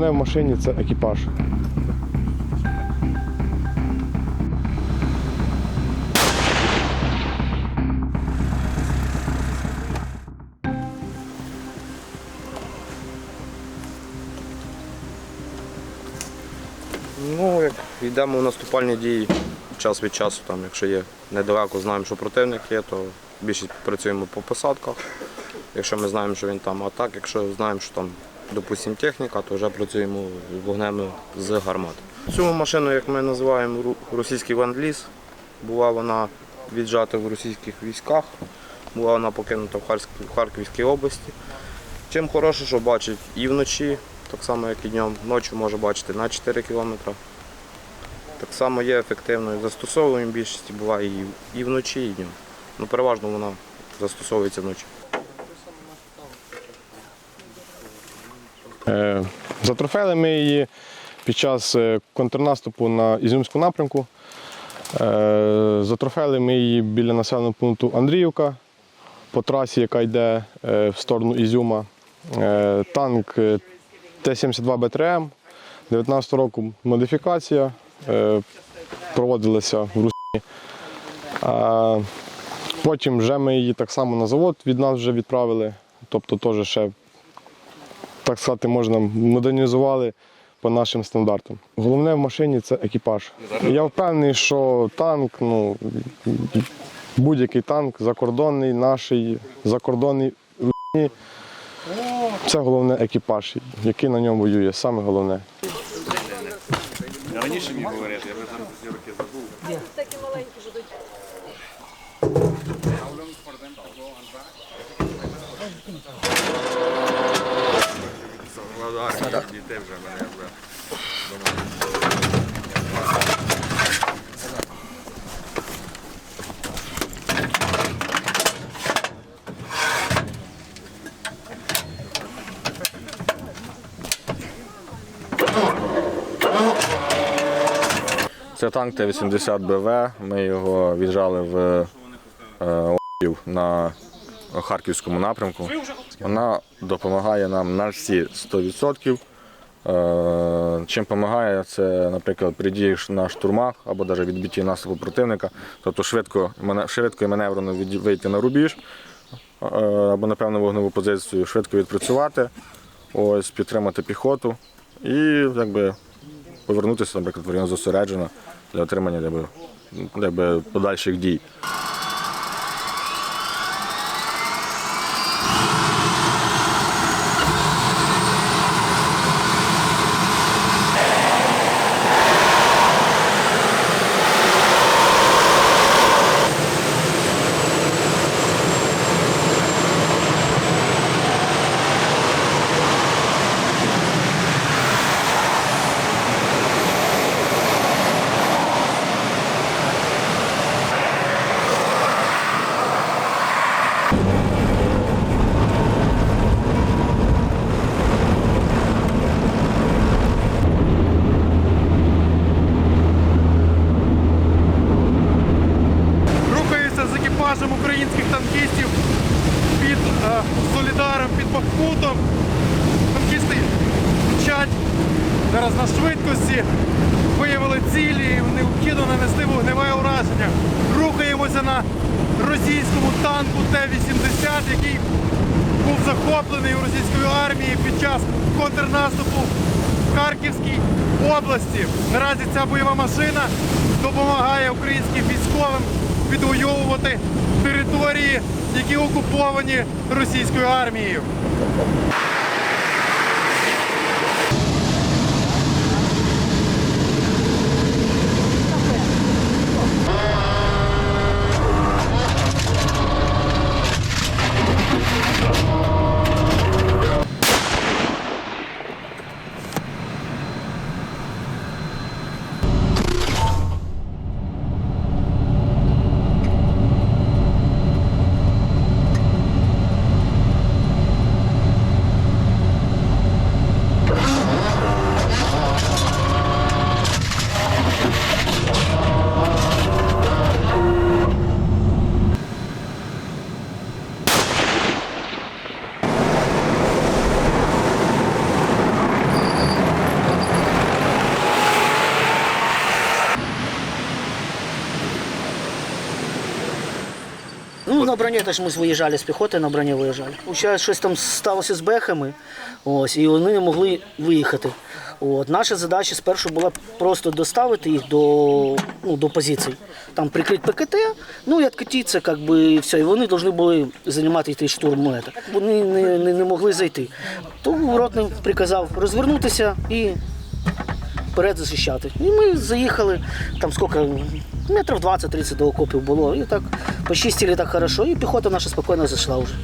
Головне в машині це екіпаж. Ну, як йдемо в наступальні дії час від часу, там, якщо є недалеко, знаємо, що противник є, то більшість працюємо по посадках. Якщо ми знаємо, що він там, а так, якщо знаємо, що там, допустимо, техніка, то вже працюємо вогнем з гармат. Цю машину, як ми називаємо, російський ленд-ліз, була вона віджата в російських військах, була вона покинута в Харківській області. Чим хороше, що бачить і вночі, так само як і днем. Ночі може бачити на 4 кілометри. Так само є ефективною. Застосовуємо більшості буває і вночі, і днем. Ну, переважно вона застосовується вночі. Е, Затрофеїли ми її під час е, контрнаступу на Ізюмську напрямку. Е, Затрофеїли ми її біля населеного пункту Андріївка по трасі, яка йде в сторону Ізюма. Танк е, Т-72 БТРМ, 19 року модифікація, проводилася в Русі. Потім вже ми її так само на завод від нас вже відправили, тобто теж ще так сказати, можна модернізували по нашим стандартам. Головне в машині це екіпаж. Я впевнений, що танк, ну будь-який танк, закордонний, наш, закордонний, це головне екіпаж, який на ньому воює, саме головне. Раніше міг говорити, я вже зараз роки Дітей вже мене вже. Це танк Т-80 БВ. Ми його віджали в е, на Харківському напрямку. Вона допомагає нам на всі 100%. Е, Чим допомагає, це, наприклад, при дії на штурмах або навіть відбитті наступу противника, тобто швидко, швидко і маневрено вийти на рубіж е, або на певну вогневу позицію, швидко відпрацювати, ось, підтримати піхоту і якби, повернутися, наприклад, в район зосереджено для отримання якби, якби, подальших дій. Українських танкістів під е, Солідаром, під Бахмутом. Танкісти мчать зараз на швидкості, виявили цілі, і необхідно нанести вогневе ураження. Рухаємося на російському танку Т-80, який був захоплений у російської армії під час контрнаступу в Харківській області. Наразі ця бойова машина допомагає українським військовим відвоювати території, які окуповані російською армією. Ну, на броні теж ми виїжджали з піхоти, на броні виїжджали. Зараз щось там сталося з бехами, ось, і вони не могли виїхати. От. Наша задача спершу була просто доставити їх до, ну, до позицій. Там прикрити ПКТ, ну і відкатитися, як би, і все. І вони повинні були займати йти штурм. Вони не, не, не могли зайти. То ротний приказав розвернутися і вперед захищати. І ми заїхали, там скільки, метрів 20-30 до окопів було. І так по 6 так хорошо, і піхота наша спокійно зайшла вже.